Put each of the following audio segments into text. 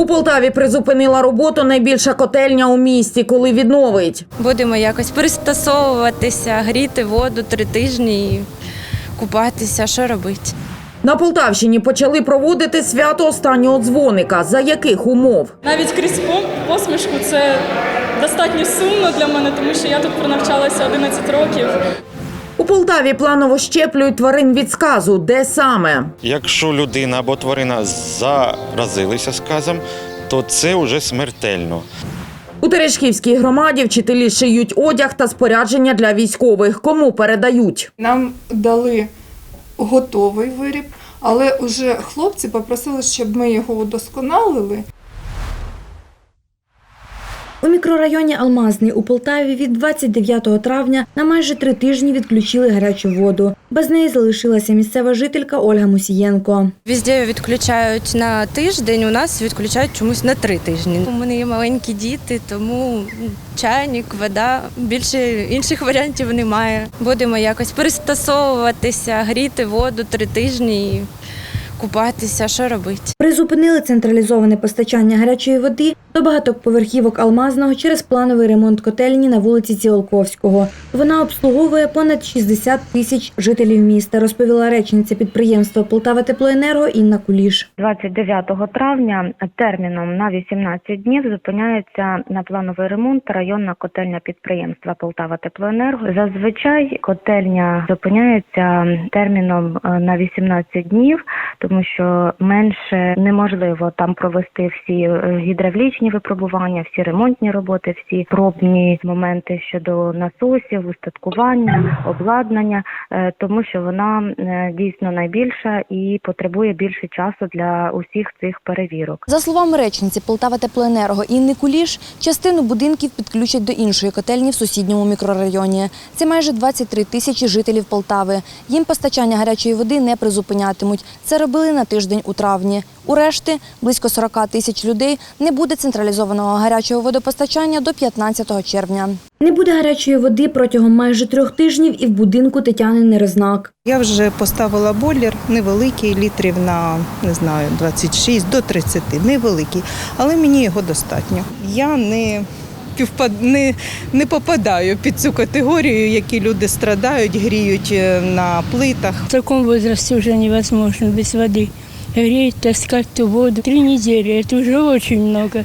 У Полтаві призупинила роботу найбільша котельня у місті, коли відновить. Будемо якось пристосовуватися, гріти воду три тижні і купатися. Що робити? На Полтавщині почали проводити свято останнього дзвоника. За яких умов? Навіть крізь посмішку це достатньо сумно для мене, тому що я тут пронавчалася 11 років. У Полтаві планово щеплюють тварин від сказу. Де саме? Якщо людина або тварина заразилися сказом, то це вже смертельно. У Терешківській громаді вчителі шиють одяг та спорядження для військових. Кому передають? Нам дали готовий виріб, але вже хлопці попросили, щоб ми його удосконалили. У мікрорайоні Алмазний у Полтаві від 29 травня на майже три тижні відключили гарячу воду. Без неї залишилася місцева жителька Ольга Мусієнко. Візде відключають на тиждень, у нас відключають чомусь на три тижні. У мене є маленькі діти, тому чайник, вода. Більше інших варіантів немає. Будемо якось пристосовуватися, гріти воду три тижні і купатися. Що робити? Призупинили централізоване постачання гарячої води до багатоповерхівок Алмазного через плановий ремонт котельні на вулиці Ціолковського. Вона обслуговує понад 60 тисяч жителів міста, розповіла речниця підприємства Полтава Теплоенерго Інна Куліш. 29 травня терміном на 18 днів зупиняється на плановий ремонт районна котельня підприємства Полтава Теплоенерго. Зазвичай котельня зупиняється терміном е, на 18 днів, тому що менше неможливо там провести всі е, гідравлічні випробування, всі ремонтні роботи, всі пробні моменти щодо насосів, устаткування, обладнання, е, тому що вона е, дійсно найбільша і потребує більше часу для усіх цих перевірок. За словами речниці Полтава Теплоенерго Інни Куліш, частину будинків підключать до іншої котельні в сусідньому мікрорайоні. Це майже 23 тисячі жителів Полтави. Їм постачання гарячої води не призупинятимуть. Це робили на тиждень у травні. У решти близько 40 тисяч людей не буде централізованого гарячого водопостачання до 15 червня. Не буде гарячої води протягом майже трьох тижнів і в будинку Тетяни Нерознак. Я вже поставила бойлер невеликий, літрів на не знаю, 26 до 30, невеликий, але мені його достатньо. Я не не, не попадаю під цю категорію, які люди страдають, гріють е, на плитах. В таком возрасте уже невозможно без воды Греть, таскать ту воду. Три недели – это уже очень много.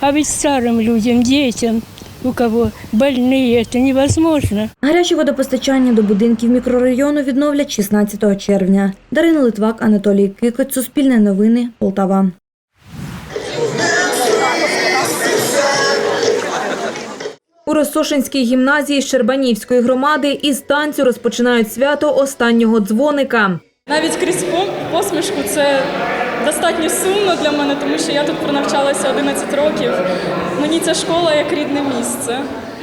А ведь старым людям, детям, у кого больные, это невозможно. Гаряче водопостачання до будинків мікрорайону відновлять 16 червня. Дарина Литвак, Анатолій Кикоць, Суспільне новини, Полтава. У Росошинській гімназії Щербанівської громади із танцю розпочинають свято останнього дзвоника. Навіть крізь пом- посмішку це достатньо сумно для мене, тому що я тут пронавчалася 11 років. Мені ця школа як рідне місце.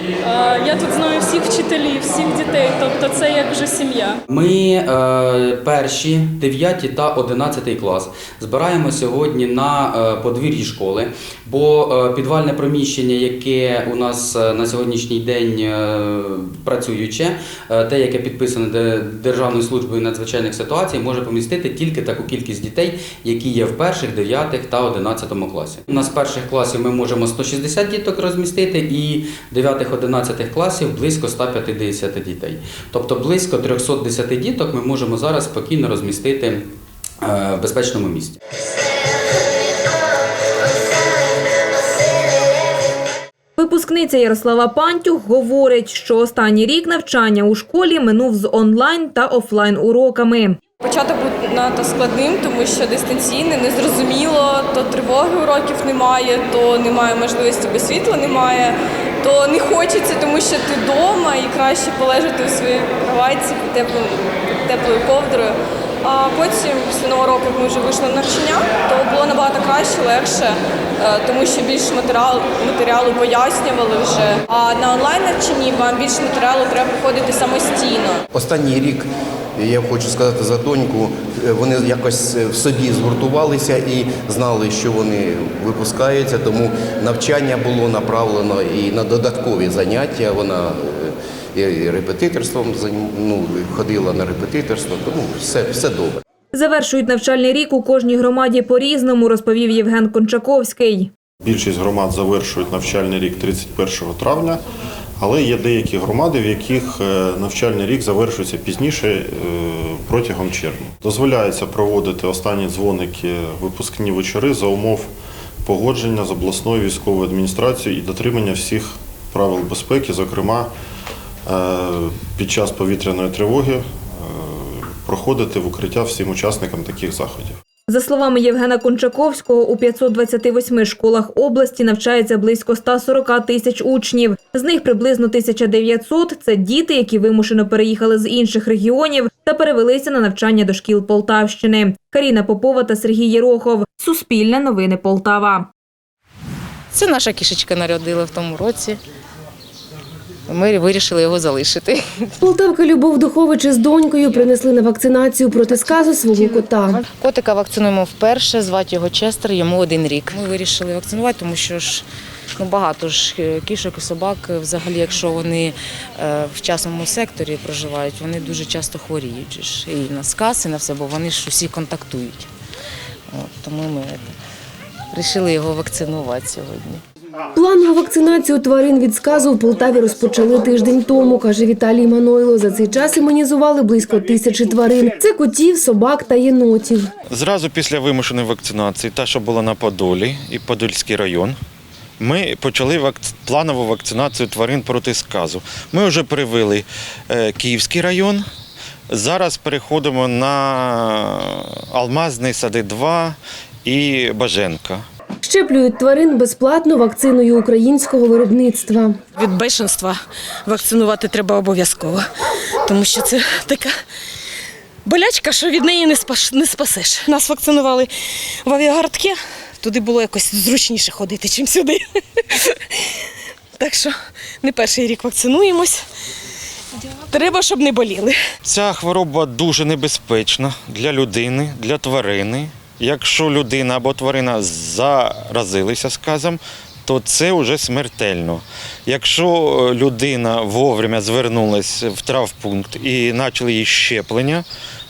Е, Я тут знаю всіх вчителів, всіх дітей, тобто це як вже сім'я. Ми е, перші 9 та 11 клас збираємо сьогодні на е, подвір'ї школи, бо е, підвальне приміщення, яке у нас на сьогоднішній день працююче, те, яке підписане Державною службою надзвичайних ситуацій, може помістити тільки таку кількість дітей, які є в перших, 9 та 11 класі. У нас перших класів ми можемо 160 діток розмістити і 9-11 класів близько 150 дітей. Тобто близько 310 діток ми можемо зараз спокійно розмістити е, в безпечному місці. Випускниця Ярослава Пантюх говорить, що останній рік навчання у школі минув з онлайн та офлайн уроками. Початок був надто складним, тому що дистанційне, незрозуміло, то тривоги уроків немає, то немає можливості, бо світла немає, то не хочеться, тому що ти вдома і краще полежати у своїй кроватці під під теплою ковдрою. А потім, після нового року, як ми вже вийшли на навчання, то було набагато краще, легше, е, тому що більше матеріалу, матеріалу пояснювали вже. А на онлайн навчанні вам більше матеріалу треба проходити самостійно. Останній рік, я хочу сказати за доньку, е, вони якось в собі згуртувалися і знали, що вони випускаються, тому навчання було направлено і на додаткові заняття. Вона е, і репетиторством ну, ходила на репетиторство, тому все, все добре. Завершують навчальний рік у кожній громаді по-різному, розповів Євген Кончаковський. Більшість громад завершують навчальний рік 31 травня, але є деякі громади, в яких е, навчальний рік завершується пізніше е, протягом червня. Дозволяється проводити останні дзвоники випускні вечори за умов погодження з обласною військовою адміністрацією і дотримання всіх правил безпеки, зокрема е, під час повітряної тривоги проходити в укриття всім учасникам таких заходів. За словами Євгена Кончаковського, у 528 школах області навчається близько 140 тисяч учнів. З них приблизно 1900 – це діти, які вимушено переїхали з інших регіонів та перевелися на навчання до шкіл Полтавщини. Каріна Попова та Сергій Єрохов. Суспільне новини Полтава. Це наша кішечка народила в тому році. Ми вирішили його залишити. Полтавка Любов Духович із донькою принесли на вакцинацію проти сказу свого кота. Котика вакцинуємо вперше, звати його Честер, йому один рік. Ми вирішили вакцинувати, тому що ж ну, багато ж е, кішок і собак, е, взагалі, якщо вони е, в частному секторі проживають, вони дуже часто хворіють. ж, І на сказ, і на все, бо вони ж усі контактують. От, тому ми вирішили його вакцинувати сьогодні. Планову вакцинацію тварин від сказу в Полтаві розпочали тиждень тому, каже Віталій Манойло. За цей час імунізували близько тисячі тварин. Це котів, собак та єнотів. Зразу після вимушеної вакцинації, та, що була на Подолі і Подольський район, ми почали планову вакцинацію тварин проти сказу. Ми вже привели е, Київський район. Зараз переходимо на Алмазний сади 2 і Баженка. Щеплюють тварин безплатно вакциною українського виробництва. Від бешенства вакцинувати треба обов'язково, тому що це така болячка, що від неї не спаш, не спасеш. Нас вакцинували в авіагардки, туди було якось зручніше ходити, чим сюди. Так що не перший рік вакцинуємось. Треба, щоб не боліли. Ця хвороба дуже небезпечна для людини, для тварини. Якщо людина або тварина заразилися сказом, то це вже смертельно. Якщо е, людина вовремя звернулася в травпункт і почали їй щеплення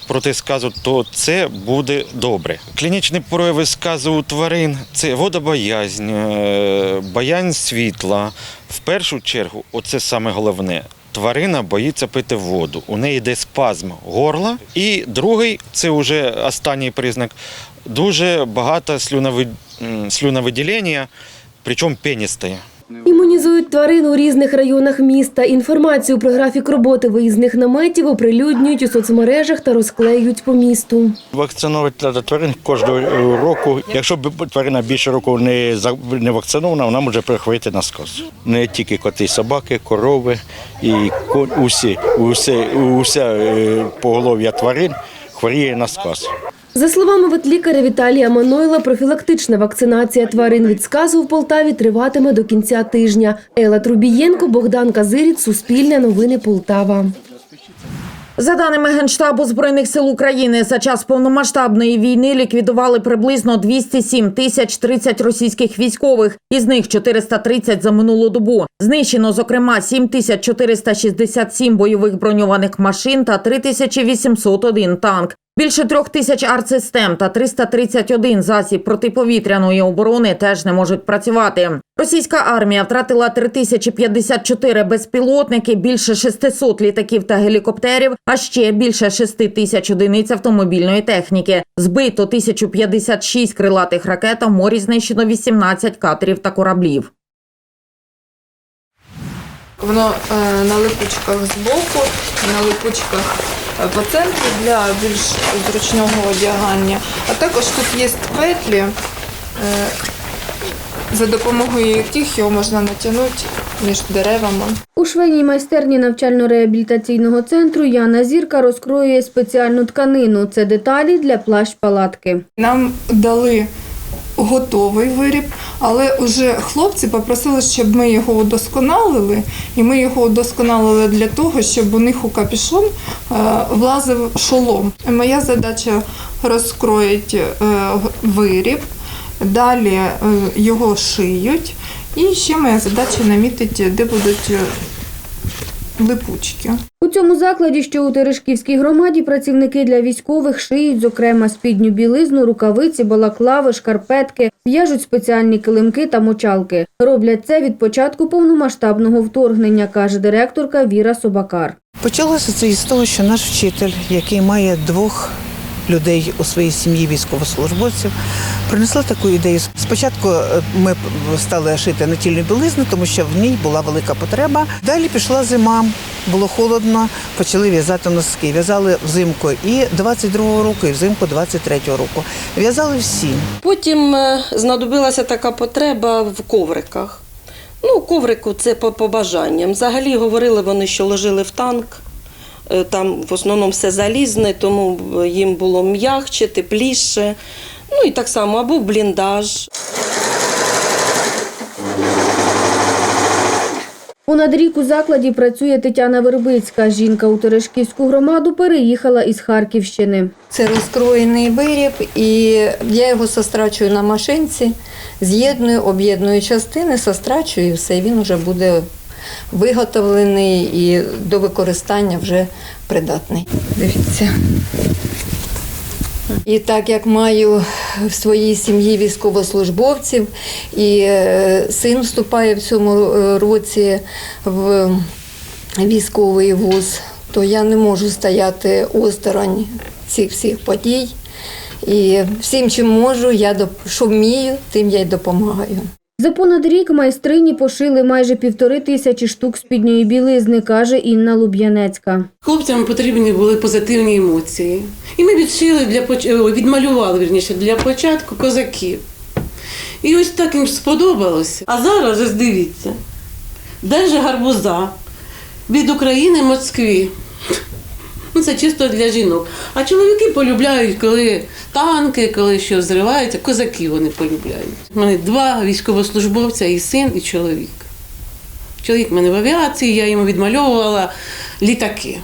проти сказу, то це буде добре. Клінічні прояви сказу у тварин це водобоязнь, е, боязнь світла. В першу чергу, оце саме головне. Тварина боїться пити воду. У неї йде спазм горла. І другий це вже останній признак. Дуже багато слюновиділення, причому пеністає. Імунізують тварин у різних районах міста. Інформацію про графік роботи виїзних наметів оприлюднюють у соцмережах та розклеюють по місту. Вакцинувати тварин кожного року. Якщо тварина більше року не не вакцинована, вона може перехворіти на сказ. Не тільки коти, собаки, корови і усі, усе, усе е, поголов'я тварин хворіє на сказ. За словами ветлікаря Віталія Манойла, профілактична вакцинація тварин від сказу в Полтаві триватиме до кінця тижня. Елла Трубієнко, Богдан Казиріт, Суспільне новини Полтава. За даними Генштабу Збройних сил України, за час повномасштабної війни ліквідували приблизно 207 тисяч 30 російських військових, із них 430 за минулу добу. Знищено, зокрема, 7 тисяч 467 бойових броньованих машин та 3801 танк. Більше трьох тисяч артсистем та 331 засіб протиповітряної оборони теж не можуть працювати. Російська армія втратила 3054 безпілотники, більше 600 літаків та гелікоптерів, а ще більше 6 тисяч одиниць автомобільної техніки. Збито 1056 крилатих ракет, а в морі знищено 18 катерів та кораблів. Воно е, на липучках збоку, на липучках по центру для більш зручного одягання. А також тут є петлі, е, за допомогою яких його можна натягнути між деревами. У швейній майстерні навчально-реабілітаційного центру Яна Зірка розкроює спеціальну тканину. Це деталі для плащ-палатки. Нам дали готовий виріб, але вже хлопці попросили, щоб ми його удосконалили, і ми його удосконалили для того, щоб у них у капюшон е, влазив шолом. Моя задача розкроїти е, виріб, далі е, його шиють, і ще моя задача намітити, де будуть липучки. У цьому закладі, що у Терешківській громаді, працівники для військових шиють, зокрема, спідню білизну, рукавиці, балаклави, шкарпетки, в'яжуть спеціальні килимки та мочалки. Роблять це від початку повномасштабного вторгнення, каже директорка Віра Собакар. Почалося це із того, що наш вчитель, який має двох людей у своїй сім'ї військовослужбовців, принесла таку ідею. Спочатку е, ми стали шити натільну білизну, тому що в ній була велика потреба. Далі пішла зима, було холодно, почали в'язати носки. В'язали взимку і 22-го року, і взимку 23-го року. В'язали всі. Потім е, знадобилася така потреба в ковриках. Ну, коврику це по побажанням. Взагалі говорили вони, що ложили в танк. Е, Там в основному все залізне, тому їм було м'ягче, тепліше. Ну і так само або бліндаж. Понад рік у закладі працює Тетяна Вербицька. Жінка у Терешківську громаду переїхала із Харківщини. Це розкроєний виріб, і я його сострачую на машинці, з'єдную, об'єдную частини, сострачую і все, він вже буде виготовлений і до використання вже придатний. Дивіться. І так як маю в своїй сім'ї військовослужбовців, і е, син вступає в цьому е, році в військовий вуз, то я не можу стояти осторонь цих всіх подій. І всім, чим можу, я доп- що вмію, тим я й допомагаю. За понад рік майстрині пошили майже півтори тисячі штук спідньої білизни, каже Інна Луб'янецька. Хлопцям потрібні були позитивні емоції. І ми відшили для поч- відмалювали вірніше для початку козаків. І ось так їм сподобалося. А зараз ось дивіться, держи гарбуза від України Москві. Ну, це чисто для жінок. А чоловіки полюбляють, коли танки, коли що зриваються, козаки вони полюбляють. У мене два військовослужбовця, і син, і чоловік. Чоловік в мене в авіації, я йому відмальовувала літаки,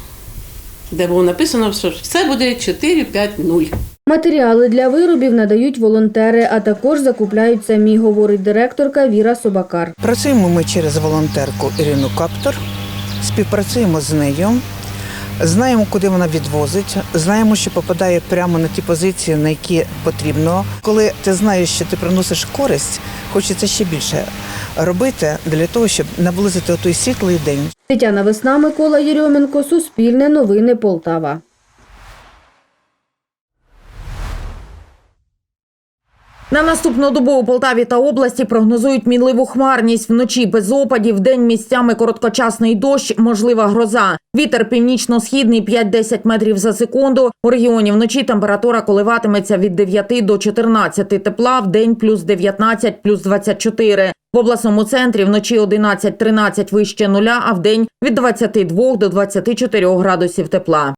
де було написано, що все буде 4-5-0. Матеріали для виробів надають волонтери, а також закупляють самі, говорить директорка Віра Собакар. Працюємо ми через волонтерку Ірину Каптор, співпрацюємо з нею. Знаємо, куди вона відвозить, знаємо, що попадає прямо на ті позиції, на які потрібно. Коли ти знаєш, що ти приносиш користь, хочеться ще більше робити для того, щоб наблизити той світлий день. Тетяна Весна, Микола Єрьоменко, Суспільне новини Полтава. На наступну добу у Полтаві та області прогнозують мінливу хмарність. Вночі без опадів, вдень місцями короткочасний дощ, можлива гроза. Вітер північно-східний 5-10 метрів за секунду. У регіоні вночі температура коливатиметься від 9 до 14 тепла, вдень плюс 19, плюс 24. В обласному центрі вночі 11-13 вище нуля, а вдень від 22 до 24 градусів тепла.